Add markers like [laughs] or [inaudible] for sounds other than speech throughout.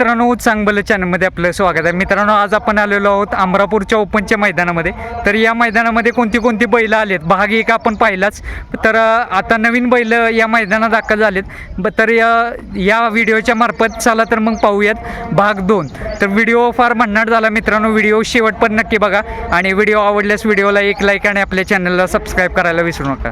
मित्रांनो चांगलं चॅनलमध्ये आपलं स्वागत आहे. मित्रांनो आज आपण आलेलो आहोत अमरापूरच्या ओपनच्या मैदानामध्ये. तर या मैदानामध्ये कोणती कोणती बैलं आलेत? भाग एक आपण पाहिलाच. तर आता नवीन बैल या मैदानात दाखल झालेत. तर या या व्हिडिओच्या मार्फत चला तर मग पाहूयात भाग दोन. तर व्हिडिओ फार भन्नाट झाला मित्रांनो व्हिडिओ शेवट पण नक्की बघा. आणि व्हिडिओ आवडल्यास व्हिडिओला एक लाईक आणि आपल्या चॅनलला सबस्क्राईब करायला विसरू नका.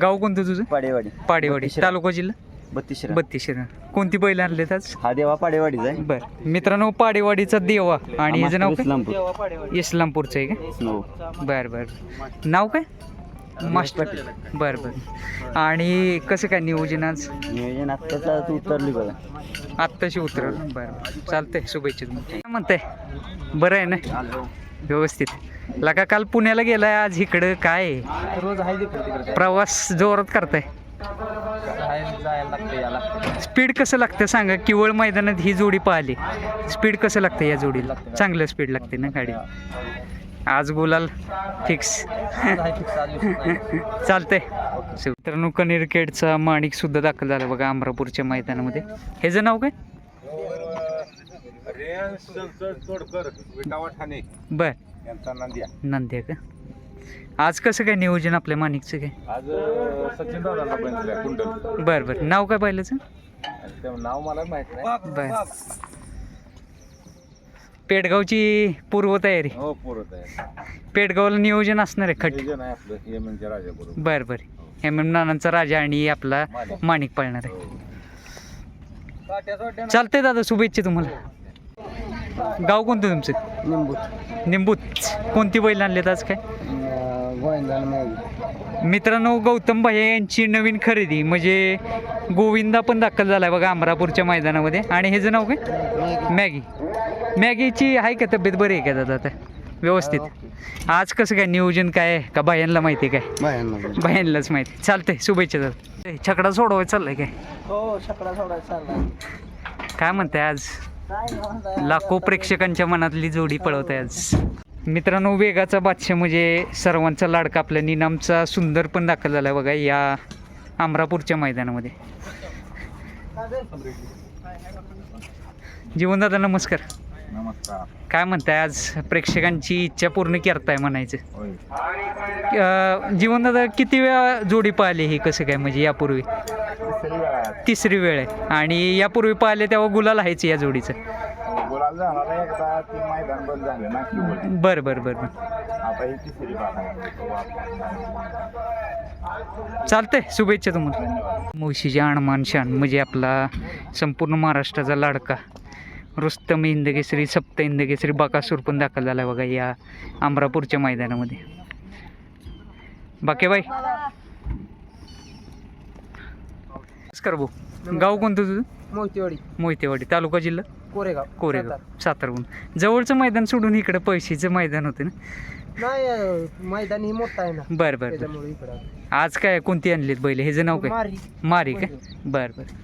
गाव कोणतं तुझं? पाडेवाडी. पाडेवाडी. तालुका जिल्हा? बत्तीसशिरा बत्तीस कोणती बैल आणलेत आज? हा देवा पाडेवाडीचा आहे. बर. मित्रांनो पाडेवाडीचा देवा. आणि याचं नाव काय? इस्लामपूर. इस्लामपूरचं आहे का? हो. बर बर. नाव काय? मास्टर. बर बर. आणि कसं काय नियोजन आज? नियोजन आत्ताचा उतरली बघा. आत्ताशी उतर बर बर. चालतंय शुभेच्छा तुम्हाला. काय म्हणताय? बरं आहे ना? व्यवस्थित. लका काल पुण्याला गेलाय आज इकडं काय? आहे? रोज आहे प्रवास जोरात करताय. स्पीड कसं लागतं सांगा? किवळ मैदानात ही जोडी पाहिली. स्पीड कसं लागतं या जोडीला? चांगलं स्पीड लागते ना गाडी. आज गुलाल फिक्स [laughs] चालतंय. मित्रांनो कनेरकेडचा माणिक सुद्धा दाखल झाला बघा अमरापूरच्या मैदानामध्ये. ह्याचं नाव काय? बर. नंद्या का? आज कसं काय नियोजन आपल्या माणिकचं काय? आज सचिन दादांना बनलेला कुंडल. बर बर. नाव काय पाहिलंच ते नाव मला माहीत नाही. बर. पेडगावची पूर्वतयारी. हो पोरत आहे पेडगावला नियोजन असणार आहे खट. नियोजन आहे आपलं हे म्हणजे राजा बरोबर. बर बर. एम एम नानांचा राजा आणि आपला माणिक. माणिक पाळणार आहे. चालतंय दादा शुभेच्छा तुम्हाला. गाव कोणतं तुमचं? निंबूत. निंबूत. कोणती बैल आणलेत आज काय? मित्रांनो गौतम भाई यांची नवीन खरेदी. म्हणजे गोविंदा पण दाखल झालाय बघा अमरापूरच्या मैदानामध्ये. आणि ह्याचं नाव काय? मॅगी. मॅगीची आहे का तब्येत बरी आहे का दादा आता? व्यवस्थित. आज कसं काय नियोजन काय आहे? का बायांना माहिती आहे काय? बायांनाच माहिती. चालतंय शुभेच्छा दादा. छकडा सोडवाय चाललंय काय? हो शकडा सोडायचा काय म्हणताय आज? लाखो प्रेक्षकांच्या मनातली जोडी पळवत आहे आज. मित्रांनो वेगाचा बादशाह म्हणजे सर्वांचा लाडका आपल्या निनामचा सुंदर पण दाखल झाला बघा या अमरापूरच्या मैदानामध्ये. जीवनदादा नमस्कार. नमस्कार. काय म्हणताय आज? प्रेक्षकांची इच्छा पूर्ण करताय म्हणायचं. होय. अं, जीवनदादा किती वेळा जोडी पाहिली ही कसं काय? म्हणजे यापूर्वी? तिसरी वेळा आहे. तिसरी वेळ आहे. आणि यापूर्वी पाहिले तेव्हा गुलाल आहेच या जोडीचं. गुलाल झाला ना एकदा ती मैदान बंद झालं ना की बोल. बरं बरं बरं बरं. आता ही तिसरी बाग आहे. चालतंय. शुभेच्छा तुम्हाला. मुळशीचे आणमान शान म्हणजे आपला संपूर्ण महाराष्ट्राचा लाडका. रुस्तम इंदकेसरी सप्त इंदकेसरी बाकासूर पण दाखल झाला बघा या अमरापूरच्या मैदानामध्ये. बाके बाई. नमस्कार भाऊ. गाव कोणतं तुझं? मोतीवाडी मोहितेवाडी. तालुका जिल्हा? कोरेगाव. कोरेगाव. सातारहून. जवळचं मैदान सोडून इकडं पैशीचं मैदान होतं ना? नाही मैदान ही मोठा आहे ना. बरं बरं बरं. त्याच्यामुळे इकडं आज काय कोणती आणलीत बैल? ह्याचं नाव काय? मारी. मारी का? बरं बरं.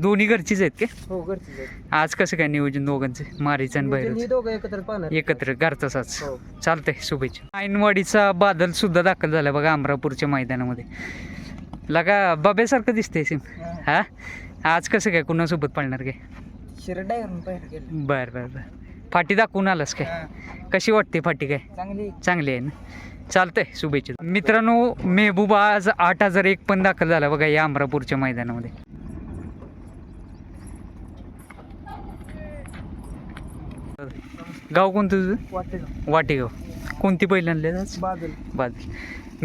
दोन्ही घरचीच आहेत का? हो घरची आज कसं काय नियोजन दोघांचं? मारीचं आणि दोघं एकत्र पाहणार. एकत्र घरचा साच हो. चालतंय शुभेच्छा. ऐनवाडीचा बादल सुद्धा दाखल झाला बघा अमरापूरच्या मैदानामध्ये. लगा बाब्यासारखं दिसतंय सिम हा. आज कसं काय कुणासोबत पळणार काय? डायव्हर गेलं. बरं बरं बरं. फाटी दाखवून आलास काय? कशी वाटते फाटी काय? चांगली. चांगली आहे ना? चालतंय शुभेच्छा. मित्रांनो मेहबूब आज आठ हजार एक पण दाखल झाला बघा या अमरापूरच्या मैदानामध्ये. गाव कोणतं तुझं? वाटते वाटेगाव. कोणती बैल आणले आज? बादल. बादल.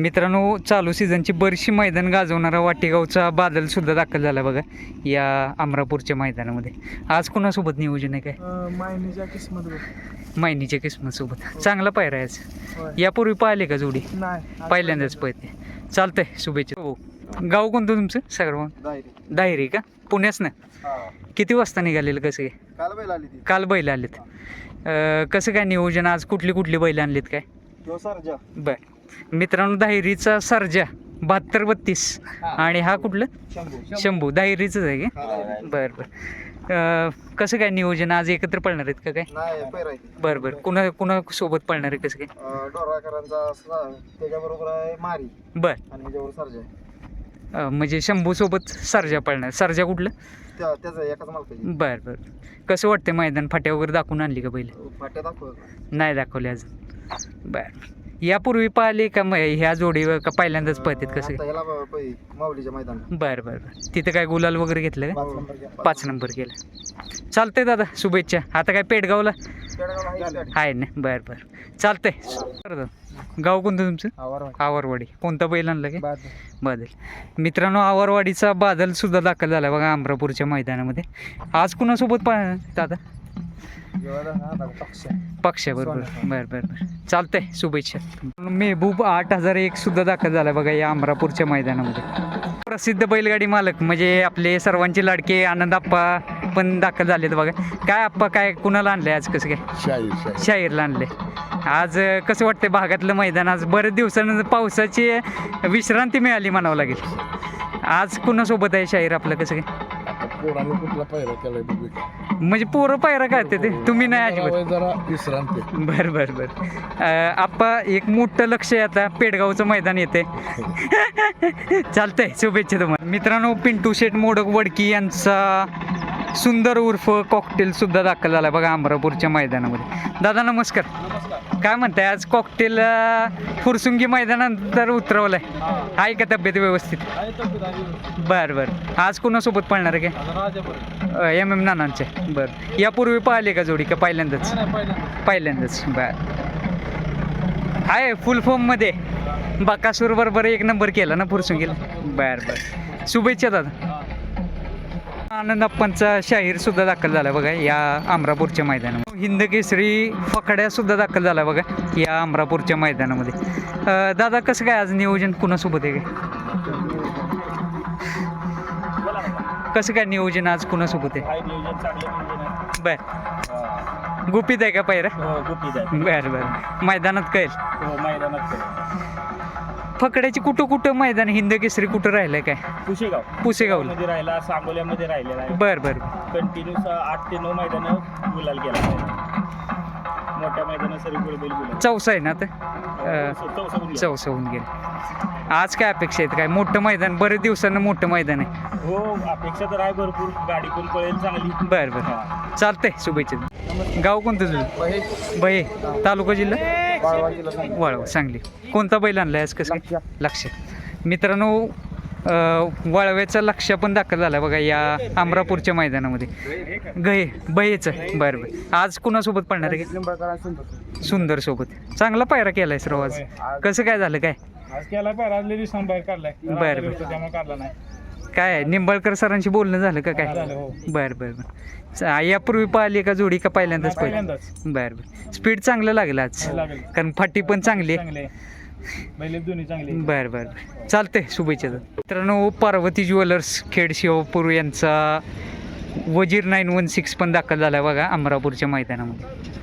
मित्रांनो चालू सीझनची बरीचशी मैदान गाजवणारा वाटेगावचा बादल सुद्धा दाखल झाला बघा या अमरापूरच्या मैदानामध्ये. आज कोणासोबत नियोजन आहे काय? मायनीच्या किस्मत मायनीच्या किस्मतसोबत. चांगला पायरा आहे आज. यापूर्वी पाहिले का जोडी? नाही पहिल्यांदाच पळते चालतंय शुभेच्छा. हो. गाव कोणतं तुमचं? सर्व दाहिरी. का? पुण्याच ना? किती वाजता निघालेलं कसं काय काल बैल आली ती. काल बैल आलेत. अं, कसं काय नियोजन? आज कुठली कुठली बैल आणलीत काय? सरजा. बर. मित्रांनो दाहिरीचा सर्जा बहात्तर बत्तीस. आणि हा कुठलं? शंभू. शंभू. दाहिरीचंच आहे का? बरं बरं. अं, कसं काय नियोजन? आज एकत्र पळणार आहेत का काय? नाही पैराय बरं बरं. कुणा कुणा सोबत पळणार आहे कसं काय? डोराकरांचा त्याच्याबरोबर आहे मारी. बरं. आणि ह्याच्यावर सरजा म्हणजे शंभूसोबत सर्जा पळणार. सर्जा कुठलं? त्याचं एकाच मालकाची. बरं बरं. कसं वाटतं मैदान? फाट्या वगैरे दाखवून आणली का पहिले फाट्या दाखव नाही दाखवले अजून. बरं. यापूर्वी पाहिले का मग ह्या जोडीवर का पहिल्यांदाच पळतात कसं? आता ह्याला ब- पै- माऊलीच्या मैदान बरं बरं बरं. तिथं काय गुलाल वगैरे घेतलं का? पाच नंबर घ्या. पाच नंबर केलं. चालतंय दादा शुभेच्छा. आता काय पेडगावला आहे ना बरं बरं. चालतंय. गाव कोणतं तुमचं? आवारवाडी. कोणता बैल आणलं काय बादल. बादल. मित्रांनो आवरवाडीचा बादल सुद्धा दाखल झाला बघा अमरापूरच्या मैदानामध्ये. आज कुणासोबत पा दादा. पक्ष. बरोबर. बरं बरं बरं. चालतंय शुभेच्छा. मेहबूब आठ हजार एक सुद्धा दाखल झाला बघा या अमरापूरच्या मैदानामध्ये. प्रसिद्ध बैलगाडी मालक म्हणजे आपले सर्वांचे लाडके आनंद आप्पा पण दाखल झालेत बघा. काय आप्पा काय कुणाला आणलंय आज कसं काय? शाही शाही शाहीरला आणले आज कसं वाटतंय भागातलं मैदान? आज बरेच दिवसानंतर पावसाची विश्रांती मिळाली म्हणावं लागेल. आज कुणासोबत आहे शाहीर आपलं कसं काय? पोराने कुठला पहिला केलाय बघू म्हणजे पोरं पायरा काय ते? तुम्ही नाही अजिबात. जरा जरा विश्रांती. बर बर बर. अं, आप्पा एक मोठं लक्ष आहे आता. पेडगावचं मैदान येते [laughs] चालतंय शुभेच्छा तुम्हाला. मित्रांनो पिंटू शेठ मोडक वडकी यांचा सुंदर उर्फ कॉकटेल सुद्धा दाखल झाला बघा अमरापूरच्या मैदानामध्ये. दादा नमस्कार. काय म्हणताय आज कॉकटेल फुरसुंगी मैदानानंतर उतरवलंय. आहे का तब्येत व्यवस्थित? बर बर. आज कोणासोबत पळणार आहे काय? एम एम नानांचे. बर. यापूर्वी पाहिले का जोडी का पहिल्यांदाच? पहिल्यांदाच. बर. आहे फुल फॉर्ममध्ये बाकासूर बरोबर एक नंबर केला ना फुरसुंगीला? बर बर. शुभेच्छा दादा. आनंद अप्पांचा शाहीर सुद्धा दाखल झाला बघा या अमरापूरच्या मैदानामध्ये. हिंद केसरी फकड्या सुद्धा दाखल झाला बघा या अमरापूरच्या मैदानामध्ये. दादा कसं काय आज नियोजन कुणासोबत आहे? काय कसं काय नियोजन आज कुणासोबत आहे? बर. गुपित आहे का पायरा? बर बर. मैदानात कळेल. फकड्याची कुठं कुठं मैदान हिंद केसरी कुठं राहिलंय काय? कुशेगाव पुसेगावला मध्ये राहिला सांगोल्यामध्ये राहिलेला आहे. बर बर. कंटिन्यू आठ ते नऊ मैदानं गुलाल आहे. मोठ्या गुलाल. चौसा आहे ना आता? अं, चौसा होऊन गेले. आज काय अपेक्षा आहेत? काय मोठं मैदान बरेच दिवसानं मोठं मैदान आहे. हो अपेक्षा तर आहे भरपूर. गाडी पण पळेल चांगली. बर बर. हा. चालतंय शुभेच्छा. गाव कोणतं तुझं? बहे तालुका जिल्हा. वाळव सांगली. कोणता बैल आणलाय आज कसं? लक्ष मित्रांनो वाळव्याचा लक्ष पण दाखल झाला बघा या अमरापूरच्या मैदानामध्ये. गहे बहेचं. बरं बरं. आज कुणासोबत पडणार आहे? सुंदर. सोबत. चांगला पायरा केलाय सर आज. कसं काय झालं काय? आज केला बाहेर काढलाय. बरं, बरं. काय? निंबाळकर सरांशी बोलणं झालं का काय? झालं, हो. बरं बरं बरं. चा- यापूर्वी पाहिली का जोडी का पहिल्यांदाच पाहिली? पहिल्यांदाच. बरं बरं. स्पीड चांगलं लागलं आज. लागेल. कारण फाटी पण चांगली आहे. चांगले बैल दोन्ही चांगले बरं बरं बरं. चालतंय शुभेच्छा मित्रांनो पार्वती ज्वेलर्स खेड शिवपूर यांचा वजीर नाईन वन सिक्स पण दाखल झाला बघा अमरापूरच्या मैदानामध्ये.